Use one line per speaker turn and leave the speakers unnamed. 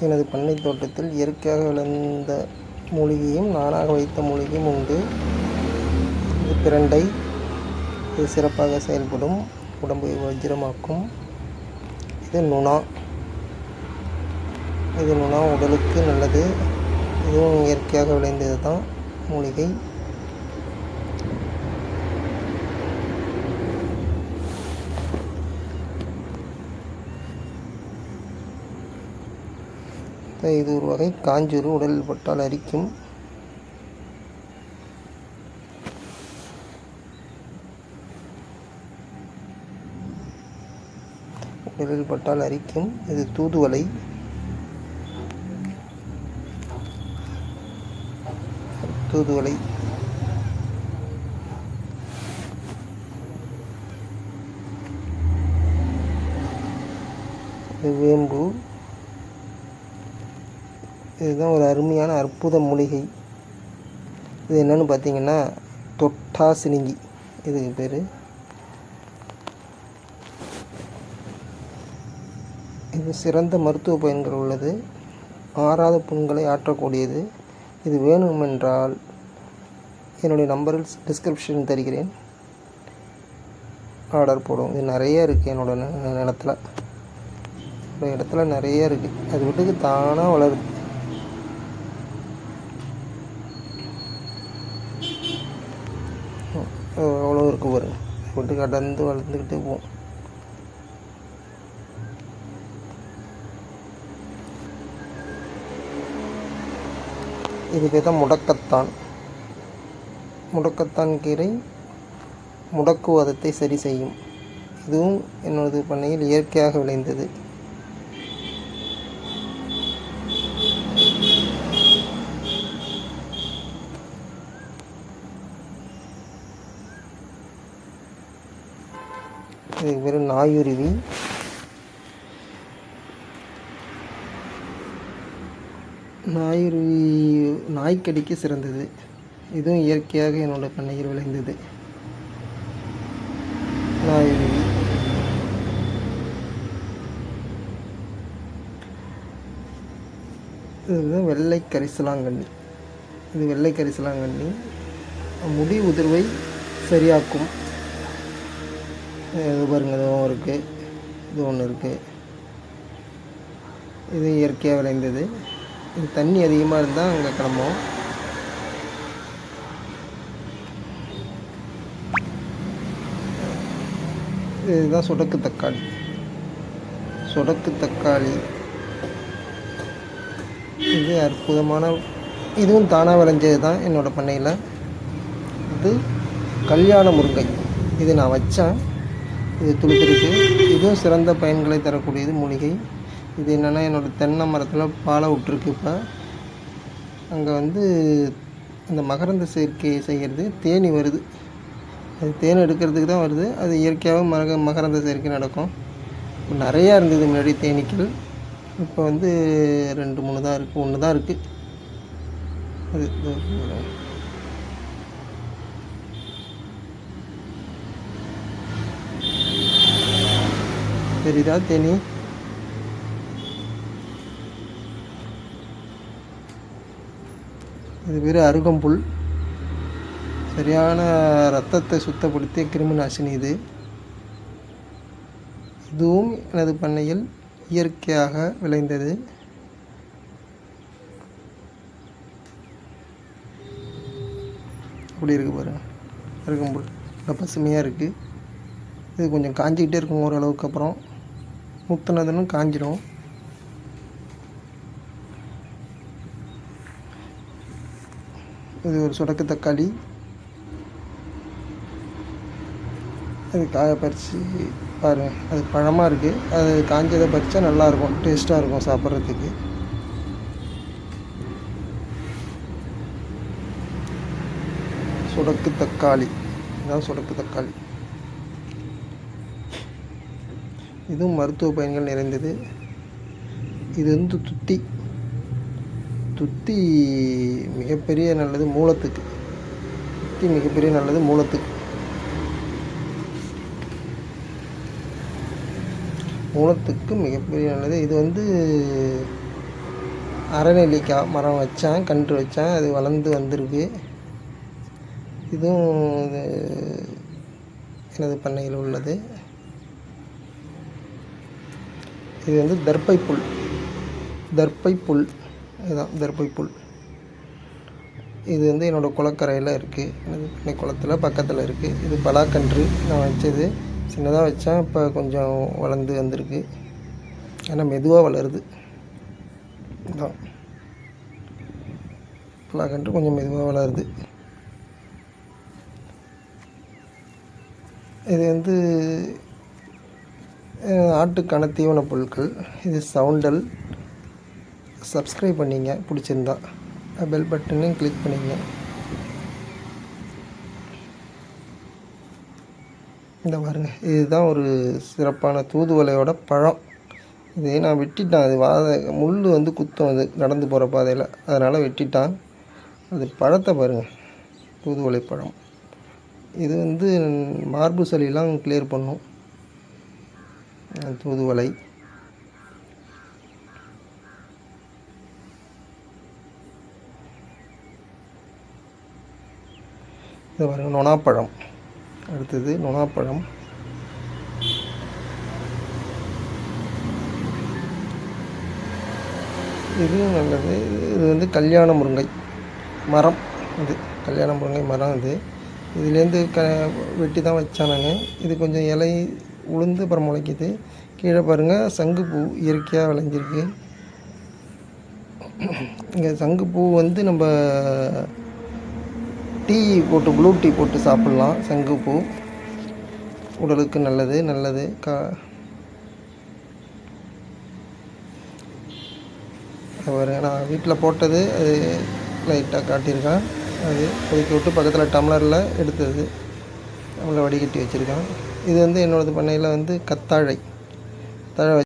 எனது பண்ணை தோட்டத்தில் இயற்கையாக விளைந்த மூலிகையும் நானாக வைத்த மூலிகையும் உண்டு. இது பிரண்டை. இது சிறப்பாக செயல்படும் உடம்பை வஜ்ரமாக்கும். இது நுணா. இது நுணா உடலுக்கு நல்லது. இதுவும் இயற்கையாக விளைந்தது தான் மூலிகை. இது ஒரு வகை காஞ்சூறு உடலில் பட்டால் அரிக்கும். உடலில் பட்டால் அரிக்கும். இது தூதுவலை தூதுவலை இது வேம்பு. இதுதான் ஒரு அருமையான அற்புத மூலிகை. இது என்னென்னு பார்த்தீங்கன்னா தொட்டா சிலிங்கி இதுக்கு பேர். இது சிறந்த மருத்துவ பயன்கள் உள்ளது. ஆறாத புண்களை ஆற்றக்கூடியது. இது வேணுமென்றால் என்னுடைய நம்பரில் டிஸ்கிரிப்ஷன் தருகிறேன். ஆர்டர் போடும் இது நிறைய இருக்குது என்னோட நிலத்தில் நிலத்துல. என்னோட இடத்துல நிறைய இருக்குது அது வீட்டுக்கு தானாக வளருது. அவ்வளோ இருக்கு பாருங்க வீட்டுக்கு கடந்து வளர்ந்துக்கிட்டே போகும் இது பேர் தான் முடக்கத்தான். முடக்கத்தான் கீரை முடக்குவாதத்தை சரி செய்யும். இதுவும் என்னோடது பண்ணையில் இயற்கையாக விளைந்தது. இது வெறும் நாயுருவி நாயுருவி நாய்க்கடிக்கு சிறந்தது. இதுவும் இயற்கையாக என்னோட பண்ணையில் விளைந்தது. நாயுருவி இதுதான் வெள்ளை கரிசலாங்கண்ணி. இது வெள்ளை கரிசலாங்கண்ணி. முடி உதிர்வை சரியாக்கும். இது பாருங்க இதுவும் இருக்குது இது ஒன்று இருக்குது இது இயற்கையாக விளைந்தது. இது தண்ணி அதிகமாக இருந்தால் அங்கே கிளம்பும் இதுதான் சொடக்கு தக்காளி. சுடக்கு தக்காளி. இது அற்புதமான இதுவும் தானாக விளைஞ்சது தான் என்னோடய பண்ணையில். இது கல்யாண முருங்கை. இது நான் வச்சேன். இது துளுத்திருக்கு. இதுவும் சிறந்த பயன்களை தரக்கூடியது மூலிகை. இது என்னென்னா என்னோடய தென்னை மரத்தில் பாலை விட்டுருக்கு இப்போ. அங்கே வந்து அந்த மகரந்த சேர்க்கை செய்கிறது தேனி வருது. அது தேன் எடுக்கிறதுக்கு தான் வருது. அது இயற்கையாகவே மக மகரந்த சேர்க்கை நடக்கும். இப்போ நிறையா இருந்தது முன்னாடி தேனீக்கள். இப்போ வந்து ரெண்டு மூணு தான் இருக்குது ஒன்று தான் இருக்குது அது தெரியுதா தேனி இது பேர் அருகம்புல் சரியான ரத்தத்தை சுத்தப்படுத்திய கிருமி நாசினி இது. இதுவும் எனது பண்ணையில் இயற்கையாக விளைந்தது. அப்படி இருக்குது பாருங்கள் அருகம்புல். நல்லா பசுமையாக இருக்குது இது கொஞ்சம் காஞ்சிக்கிட்டே இருக்கும் ஓரளவுக்கு அப்புறம். முத்துனதுன்னு காஞ்சிடும் இது ஒரு சுடக்கு தக்காளி. அது காய பறித்து பாருங்கள் அது பழமாக இருக்குது அது காஞ்சதை பறித்தா நல்லாயிருக்கும் டேஸ்ட்டாக இருக்கும் சாப்பிட்றதுக்கு. சுடக்கு தக்காளி. இதான் சுடக்கு தக்காளி. இதுவும் மருத்துவ பயன்கள் நிறைந்தது. இது வந்து துத்தி. துத்தி மிகப்பெரிய நல்லது மூலத்துக்கு. துத்தி மிகப்பெரிய நல்லது மூலத்துக்கு. மூலத்துக்கு மிகப்பெரிய நல்லது. இது வந்து அரைநெல்லிக்காய் மரம் வச்சேன் கன்று வச்சேன். அது வளர்ந்து வந்திருக்கு. இதுவும் இது எனது பண்ணையில் உள்ளது. இது வந்து தர்பை புல் தர்பை புல் இதுதான் தர்பை புல் இது வந்து என்னோடய குளக்கரையில் இருக்குது எனது பண்ணை குளத்தில் பக்கத்தில் இருக்குது இது பலாக்கன்று. நான் வச்சது சின்னதாக வச்சேன் இப்போ கொஞ்சம் வளர்ந்து வந்திருக்கு. ஆனால் மெதுவாக வளருது. இதான். பலாக்கன்று கொஞ்சம் மெதுவாக வளருது. இது வந்து ஆட்டுக்கான தீவன பொருட்கள். இது சவுண்டல். சப்ஸ்கிரைப் பண்ணிங்க பிடிச்சிருந்தா. பெல் பட்டனையும் கிளிக் பண்ணிங்க. இந்த பாருங்க இதுதான் ஒரு சிறப்பான தூதுவலையோட பழம். இது நான் வெட்டிட்டேன். அது வாத முள் வந்து குத்தும் அது நடந்து போகிற பாதையில். அதனால் வெட்டிட்டான். அது பழத்தை பாருங்கள் தூதுவலை பழம். இது வந்து மார்பு சளியெலாம் கிளியர் பண்ணும். தூதுவளை. இது பாருங்க நொனாப்பழம் அடுத்தது நொனாப்பழம் இதுவும் நல்லது. இது வந்து கல்யாண முருங்கை மரம். இது கல்யாண முருங்கை மரம் இது. இதுலேருந்து க வெட்டி தான் வச்சேன் நான். இது கொஞ்சம் இலை உளுந்து அப்புறம் முளைக்குது கீழே பாருங்கள் சங்குப்பூ இயற்கையாக விளைஞ்சிருக்கு இங்கே சங்குப்பூ வந்து நம்ம டீ போட்டு ப்ளூ டீ போட்டு சாப்பிட்லாம். சங்குப்பூ உடலுக்கு நல்லது நல்லது. கா பாருங்க. நான் வீட்டில் போட்டது அது லைட்டாக காட்டியிருக்கேன். அது கொதிக்க விட்டு பக்கத்தில் டம்ளரில் எடுத்தது. டம்ளர் வடிகட்டி வச்சுருக்கேன். இது வந்து என்னோடது பண்ணையில் வந்து கத்தாழை. தழை